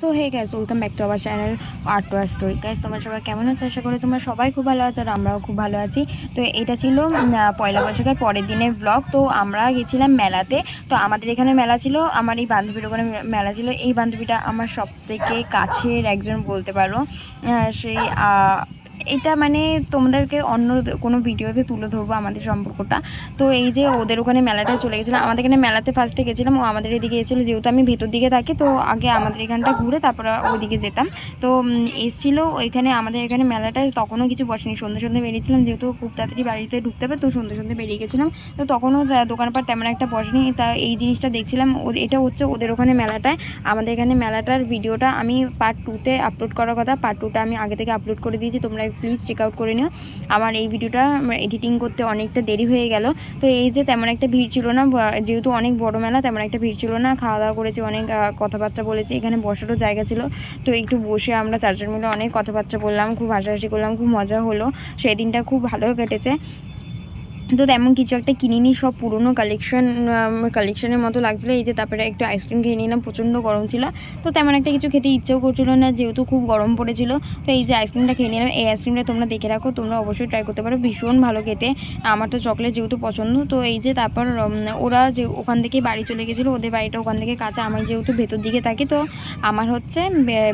So hey guys welcome back to our channel art to story guys তোমরা সবাই কেমন আছো? আশা করি তোমরা সবাই খুব ভালো আছো আর আমরাও খুব ভালো আছি। তো এটা ছিল পয়লা বৈশাখের পরের দিনের ব্লগ তো আমরা গেছিলাম মেলাতে। তো আমাদের এখানে মেলা ছিল, আমার এই বান্ধবীর ওখানে মেলা ছিল। এই বান্ধবীটা আমার সব থেকে কাছের একজন বলতে পারো। সেই এটা মানে তোমাদেরকে অন্য কোনো ভিডিওতে তুলে ধরবো আমাদের সম্পর্কটা। তো এই যে ওদের ওখানে মেলাটায় চলে গেছিল, আমাদের এখানে মেলাতে ফার্স্টে গেছিলাম, ও আমাদের এদিকে এসেছিল, যেহেতু আমি ভেতর দিকে থাকি, তো আগে আমাদের এখানটা ঘুরে তারপরে ওইদিকে যেতাম। তো এসেছিল ওইখানে, আমাদের এখানে মেলাটায় তখনও কিছু বসেনি, সন্ধ্যে সন্ধ্যে বেরিয়েছিলাম, যেহেতু খুব তাড়াতাড়ি বাড়িতে ঢুকতে হবে, তো সন্ধ্যে সন্ধ্যে বেরিয়ে গেছিলাম। তো তখনও দোকানপাট তেমন একটা বসেনি, তা এই জিনিসটা দেখছিলাম এটা হচ্ছে ওদের ওখানে মেলাটায়। আমাদের এখানে মেলাটার ভিডিওটা আমি পার্ট টুতে আপলোড করার কথা পার্ট টুটা আমি আগে থেকে আপলোড করে দিয়েছি, তোমরা প্লিজ চেক আউট করে নিও। আমার এই ভিডিওটা এডিটিং করতে অনেকটা দেরি হয়ে গেল। তো এই যে তেমন একটা ভিড় ছিল না যেহেতু অনেক বড় মেলা, তেমন একটা ভিড় ছিল না। খাওয়া দাওয়া করেছি, অনেক কথাবার্তা বলেছি, এখানে বসারও জায়গা ছিল। তো একটু বসে আমরা চারজন মিলে অনেক কথাবার্তা বললাম, খুব হাসাহাসি করলাম, খুব মজা হলো। সেই দিনটা খুব ভালো কেটেছে। তো তেমন কিছু একটা কিনিনি, সব পুরনো কালেকশন কালেকশনের মতো লাগছিল। এই যে তারপরে একটু আইসক্রিম খেয়ে নিলাম, প্রচণ্ড গরম ছিল। তো তেমন একটা কিছু খেতে ইচ্ছেও করছিল না, যেহেতু খুব গরম পড়েছিল। তো এই যে আইসক্রিমটা খেয়ে নিলাম, এই আইসক্রিমটা তোমরা দেখে রাখো, তোমরা অবশ্যই ট্রাই করতে পারো, ভীষণ ভালো খেতে। আমার তো চকলেট যেহেতু পছন্দ, তো এই যে তারপর ওরা যে ওখান থেকে বাড়ি চলে গেছিল, ওদের বাড়িটা ওখান থেকে কাছে আমার যেহেতু ভেতর দিকে থাকি, তো আমার হচ্ছে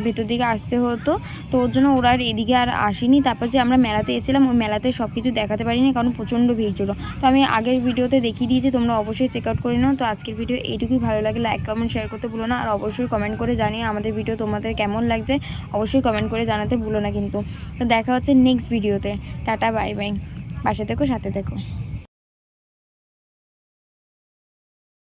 ভেতর দিকে আসতে হতো। তো ওর জন্য ওরা আর এদিকে আর আসেনি। তারপর যে আমরা মেলাতে এসেছিলাম, ওই মেলাতে সব কিছু দেখাতে পারিনি, কারণ প্রচণ্ড ভিড় তো আমি আগের ভিডিওতে দেখিয়ে দিয়েছি, তোমরা অবশ্যই চেক আউট করে নাও। তো আজকের ভিডিও এইটুকুই। ভালো লাগে লাইক কমেন্ট শেয়ার করতে ভুলো না। আর অবশ্যই কমেন্ট করে জানিয়ে আমাদের ভিডিও তোমাদের কেমন লাগছে। অবশ্যই কমেন্ট করে জানাতে ভুলো না কিন্তু। তো দেখা হচ্ছে নেক্সট ভিডিওতে। টাটা বাই বাই বাসে থেকো, সাথে থেকো।